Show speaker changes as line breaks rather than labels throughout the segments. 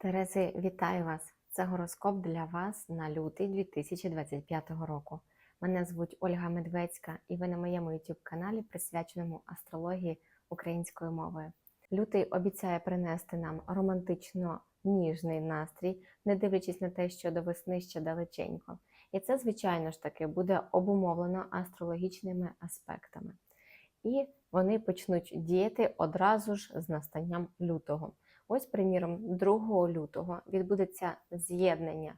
Терези, вітаю вас! Це гороскоп для вас на лютий 2025 року. Мене звуть Ольга Медведська, і ви на моєму youtube каналі, присвяченому астрології українською мовою. Лютий обіцяє принести нам романтично ніжний настрій, не дивлячись на те, що до весни ще далеченько. І це, звичайно ж таки, буде обумовлено астрологічними аспектами. І вони почнуть діяти одразу ж з настанням лютого. Ось, приміром, 2 лютого відбудеться з'єднання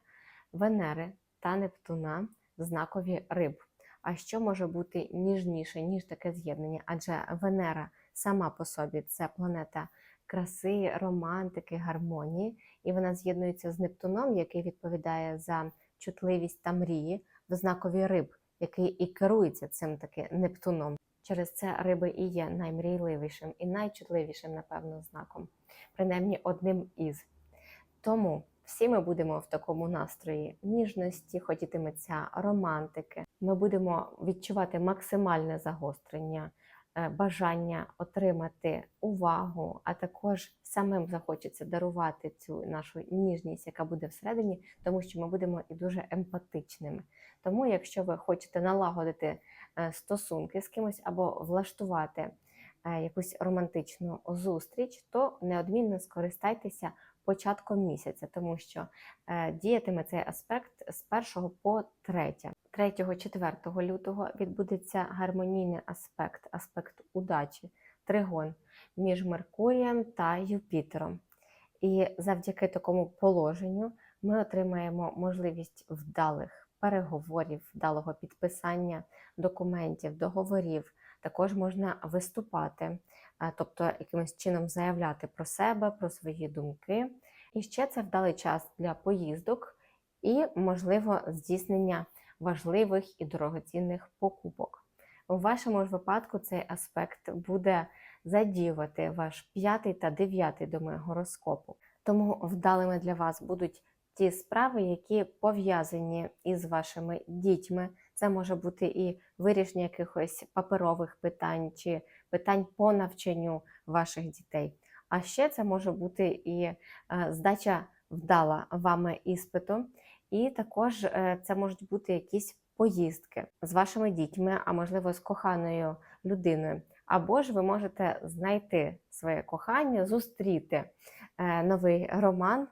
Венери та Нептуна в знакові риб. А що може бути ніжніше, ніж таке з'єднання? Адже Венера сама по собі це планета краси, романтики, гармонії, і вона з'єднується з Нептуном, який відповідає за чутливість та мрії, в знакові риб, який і керується цим таки Нептуном. Через це риби і є наймрійливішим і найчутливішим, напевно, знаком, принаймні одним із. Тому всі ми будемо в такому настрої ніжності, хотітиметься романтики. Ми будемо відчувати максимальне загострення, бажання отримати увагу, а також самим захочеться дарувати цю нашу ніжність, яка буде всередині, тому що ми будемо і дуже емпатичними. Тому, якщо ви хочете налагодити е, стосунки з кимось або влаштувати е, якусь романтичну зустріч, то неодмінно скористайтеся початком місяця, тому що е, діятиме цей аспект з 1 по 3. 3-4 лютого відбудеться гармонійний аспект, аспект удачі, тригон між Меркурієм та Юпітером. І завдяки такому положенню ми отримаємо можливість вдалих переговорів, вдалого підписання документів, договорів. Також можна виступати, тобто якимось чином заявляти про себе, про свої думки. І ще це вдалий час для поїздок і, можливо, здійснення важливих і дорогоцінних покупок. У вашому ж випадку цей аспект буде задіювати ваш п'ятий та дев'ятий доми гороскопу. Тому вдалими для вас будуть ті справи, які пов'язані із вашими дітьми. Це може бути і вирішення якихось паперових питань чи питань по навчанню ваших дітей. А ще це може бути і е, здача вдала вами іспиту, і також е, це можуть бути якісь поїздки з вашими дітьми, а можливо з коханою людиною. Або ж ви можете знайти своє кохання, зустріти е, новий роман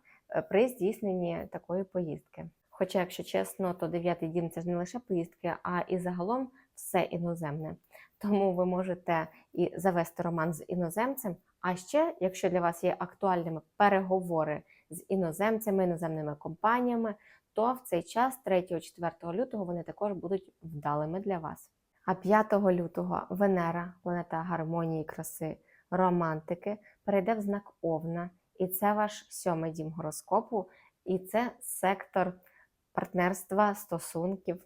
при здійсненні такої поїздки. Хоча, якщо чесно, то дев'ятий дім це ж не лише поїздки, а і загалом все іноземне. Тому ви можете і завести роман з іноземцем. А ще, якщо для вас є актуальними переговори з іноземцями, іноземними компаніями, то в цей час, 3-4 лютого, вони також будуть вдалими для вас. А 5 лютого Венера, планета гармонії, краси, романтики, перейде в знак Овна, і це ваш сьомий дім гороскопу, і це сектор партнерства, стосунків.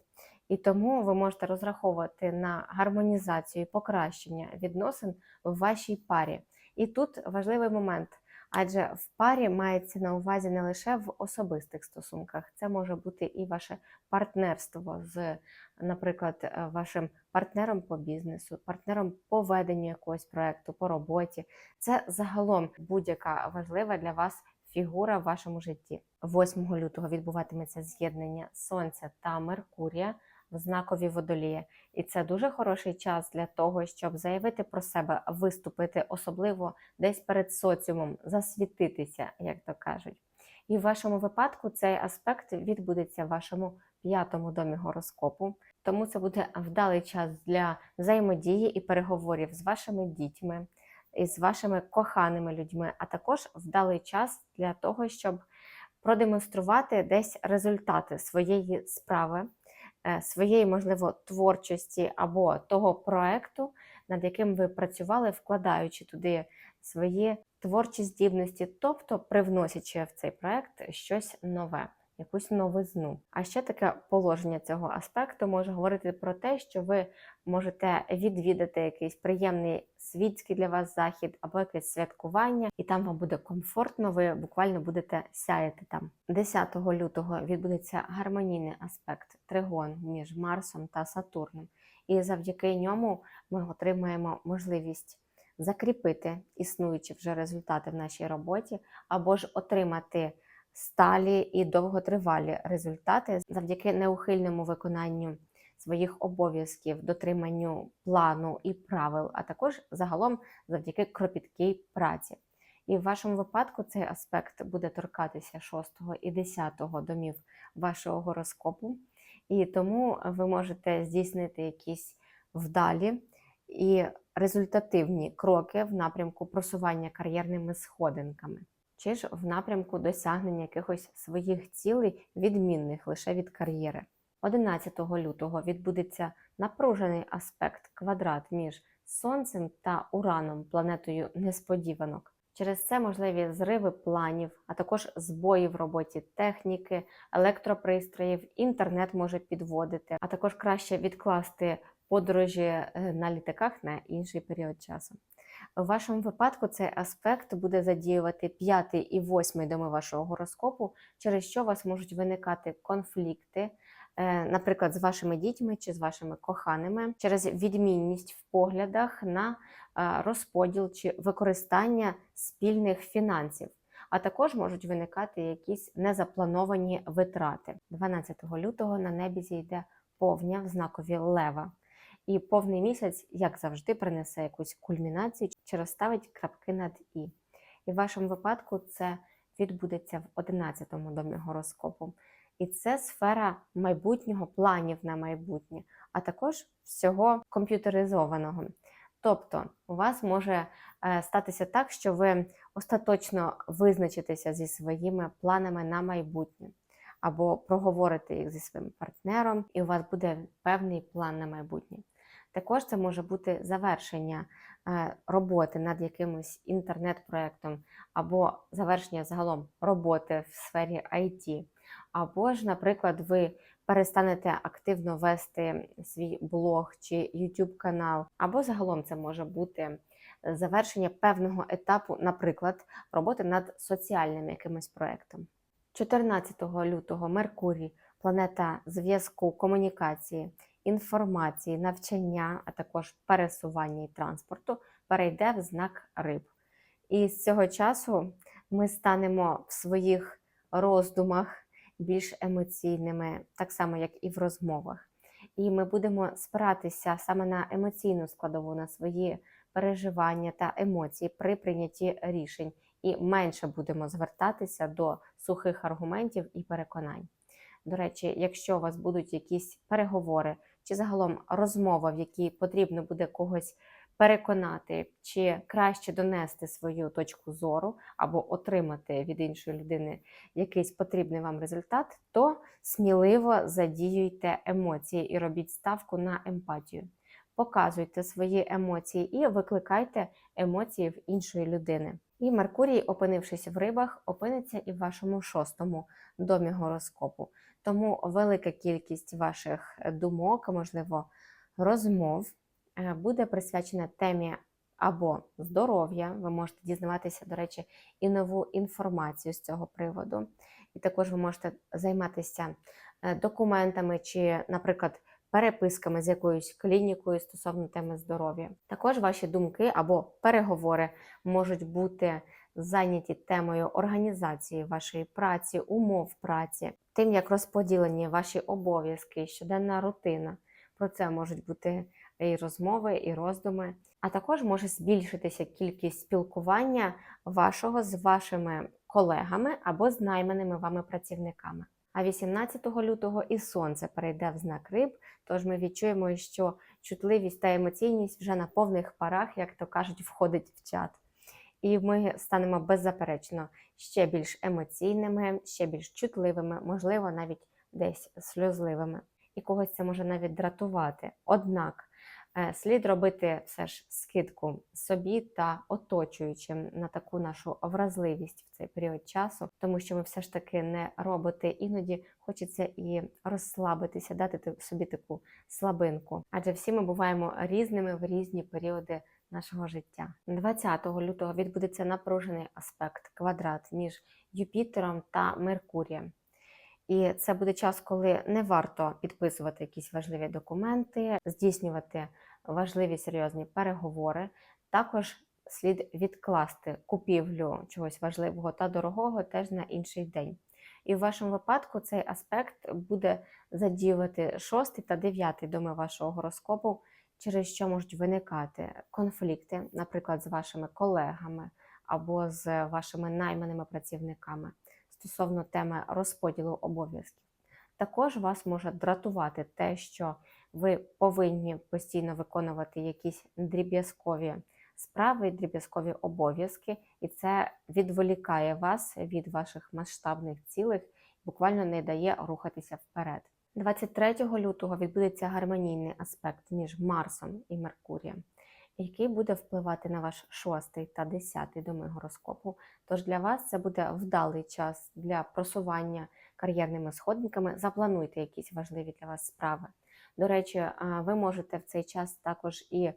І тому ви можете розраховувати на гармонізацію і покращення відносин в вашій парі. І тут важливий момент, адже в парі мається на увазі не лише в особистих стосунках, це може бути і ваше партнерство з, наприклад, е, вашим партнером по бізнесу, партнером по веденню якогось проекту, по роботі. Це загалом будь-яка важлива для вас фігура в вашому житті. 8 лютого відбуватиметься з'єднання Сонця та Меркурія в знакові водолії. І це дуже хороший час для того, щоб заявити про себе, виступити, особливо десь перед соціумом, засвітитися, як то кажуть. І в вашому випадку цей аспект відбудеться в вашому п'ятому домі гороскопу. Тому це буде вдалий час для взаємодії і переговорів з вашими дітьми, із вашими коханими людьми, а також вдалий час для того, щоб продемонструвати десь результати своєї справи. Е, своєї, можливо, творчості або того проекту, над яким ви працювали, вкладаючи туди свої творчі здібності, тобто привносячи в цей проект щось нове. Якусь новизну. А ще таке положення цього аспекту може говорити про те, що ви можете відвідати якийсь приємний світський для вас захід або якесь святкування, і там вам буде комфортно, ви буквально будете сяяти там. 10 лютого відбудеться гармонійний аспект тригон між Марсом та Сатурном, і завдяки ньому ми отримаємо можливість закріпити існуючі вже результати в нашій роботі, або ж отримати сталі і довготривалі результати. Завдяки неухильному виконанню своїх обов'язків, дотриманню плану і правил, а також загалом завдяки кропіткій праці. І в вашому випадку цей аспект буде торкатися 6 і 10 домів вашого гороскопу, і тому ви можете здійснити якісь вдалі і результативні кроки в напрямку просування кар'єрними сходинками, чи ж в напрямку досягнення якихось своїх цілей, відмінних лише від кар'єри. 11 лютого відбудеться напружений аспект квадрат між Сонцем та Ураном, планетою несподіванок. Через це можливі зриви планів, а також збої в роботі техніки, електропристроїв, інтернет може підводити, а також краще відкласти подорожі е, на літаках на інший період часу. У вашому випадку цей аспект буде задіювати п'ятий і восьмий доми вашого гороскопу, через що у вас можуть виникати конфлікти, е, наприклад, з вашими дітьми чи з вашими коханими, через відмінність в поглядах на е, розподіл чи використання спільних фінансів. А також можуть виникати якісь незаплановані витрати. 12 лютого на небі зійде повня в знакові лева. І повний місяць, як завжди, принесе якусь кульмінацію чи розставить крапки над і. І в вашому випадку це відбудеться в 11-му домі гороскопу. І це сфера майбутнього, планів на майбутнє, а також всього комп'ютеризованого. Тобто, у вас може е, статися так, що ви остаточно визначитеся зі своїми планами на майбутнє, або проговорите їх зі своїм партнером, і у вас буде певний план на майбутнє. Також це може бути завершення е, роботи над якимось інтернет-проектом, або завершення загалом роботи в сфері IT, або ж, наприклад, ви перестанете активно вести свій блог чи YouTube канал, або загалом це може бути завершення певного етапу, наприклад, роботи над соціальним якимось проектом. 14 лютого Меркурій, планета зв'язку, комунікації інформації, навчання, а також пересування і транспорту перейде в знак риб. І з цього часу ми станемо в своїх роздумах більш емоційними, так само, як і в розмовах. І ми будемо спиратися саме на емоційну складову, на свої переживання та емоції при прийнятті рішень, і менше будемо звертатися до сухих аргументів і переконань. До речі, якщо у вас будуть якісь переговори чи загалом розмова, в якій потрібно буде когось переконати, чи краще донести свою точку зору або отримати від іншої людини якийсь потрібний вам результат, то сміливо задіюйте емоції і робіть ставку на емпатію. Показуйте свої емоції і викликайте емоції в іншої людини. І Меркурій, опинившись в рибах, опиниться і в вашому шостому домі гороскопу. Тому велика кількість ваших думок, можливо, розмов е, буде присвячена темі або здоров'я. Ви можете дізнаватися, до речі, і нову інформацію з цього приводу. І також ви можете займатися е, документами чи, наприклад, переписками з якоюсь клінікою стосовно теми здоров'я. Також ваші думки або переговори можуть бути зайняті темою організації вашої праці, умов праці, тим, як розподілені ваші обов'язки, щоденна рутина. Про це можуть бути і розмови, і роздуми. А також може збільшитися кількість спілкування вашого з вашими колегами або з найманими вами працівниками. А 18 лютого і сонце перейде в знак риб, тож ми відчуємо, що чутливість та емоційність вже на повних парах, як то кажуть, входить в чат. І ми станемо беззаперечно ще більш емоційними, ще більш чутливими, можливо, навіть десь сльозливими. І когось це може навіть дратувати. Однак слід робити все ж скидку собі та оточуючим на таку нашу вразливість в цей період часу, тому що ми все ж таки не роботи, іноді хочеться і розслабитися, дати собі таку слабинку. Адже всі ми буваємо різними в різні періоди нашого життя. 20 лютого відбудеться напружений аспект квадрат між Юпітером та Меркурієм. І це буде час, коли не варто підписувати якісь важливі документи, здійснювати важливі серйозні переговори. Також слід відкласти купівлю чогось важливого та дорогого теж на інший день. І в вашому випадку цей аспект буде задіювати шостий та дев'ятий доми вашого гороскопу, через що можуть виникати конфлікти, наприклад, з вашими колегами або з вашими найманими працівниками стосовно теми розподілу обов'язків. Також вас може дратувати те, що ви повинні постійно виконувати якісь дріб'язкові справи, дріб'язкові обов'язки, і це відволікає вас від ваших масштабних цілей, буквально не дає рухатися вперед. 23 лютого відбудеться гармонійний аспект між Марсом і Меркурієм, який буде впливати на ваш шостий та десятий доми гороскопу. Тож для вас це буде вдалий час для просування кар'єрними сходниками. Заплануйте якісь важливі для вас справи. До речі, ви можете в цей час також і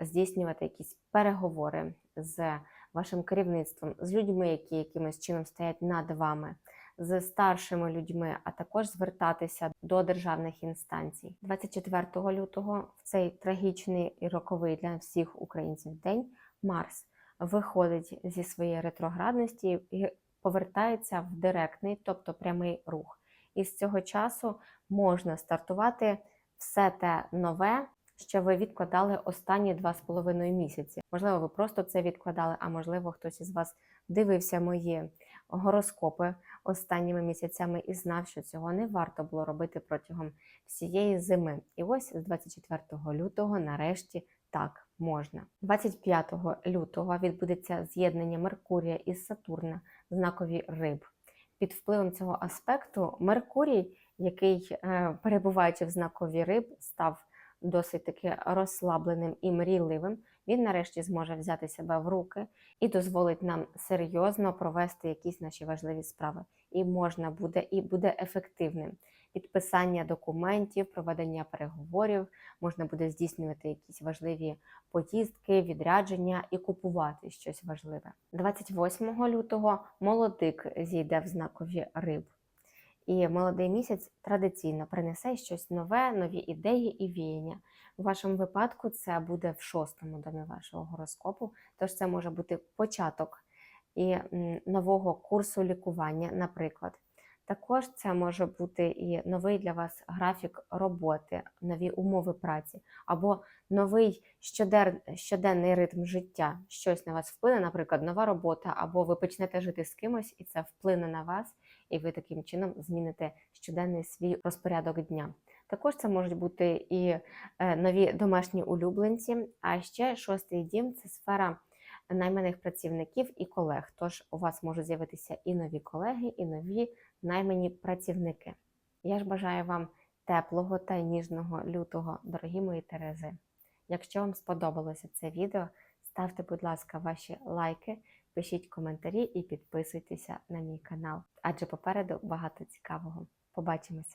здійснювати якісь переговори з вашим керівництвом, з людьми, які якимось чином стоять над вами, з старшими людьми, а також звертатися до державних інстанцій. 24 лютого в цей трагічний і роковий для всіх українців день Марс виходить зі своєї ретроградності і повертається в директний, тобто прямий рух. І з цього часу можна стартувати все те нове, що ви відкладали останні два з половиною місяці. Можливо, ви просто це відкладали, а можливо, хтось із вас дивився мої гороскопи останніми місяцями і знав, що цього не варто було робити протягом всієї зими. І ось з 24 лютого, нарешті, так можна. 25 лютого відбудеться з'єднання Меркурія із Сатурна знакові риб. Під впливом цього аспекту Меркурій, який, е, перебуваючи в знакові риб, став досить таки розслабленим і мрійливим, він нарешті зможе взяти себе в руки і дозволить нам серйозно провести якісь наші важливі справи. І можна буде, і буде ефективним. Підписання документів, проведення переговорів, можна буде здійснювати якісь важливі поїздки, відрядження і купувати щось важливе. 28 лютого молодик зійде в знакові риб. І молодий місяць традиційно принесе щось нове, нові ідеї і віяння. У вашому випадку це буде в шостому домі вашого гороскопу, тож це може бути початок і нового курсу лікування, наприклад. Також це може бути і новий для вас графік роботи, нові умови праці, або новий щодер, щоденний ритм життя. Щось на вас вплине, наприклад, нова робота, або ви почнете жити з кимось, і це вплине на вас, і ви таким чином зміните щоденний свій розпорядок дня. Також це можуть бути і е, нові домашні улюбленці. А ще шостий дім це сфера найманих працівників і колег. Тож у вас можуть з'явитися і нові колеги, і нові наймані працівники. Я ж бажаю вам теплого та ніжного лютого, дорогі мої Терези. Якщо вам сподобалося це відео, ставте, будь ласка, ваші лайки, пишіть коментарі і підписуйтеся на мій канал, адже попереду багато цікавого. Побачимося!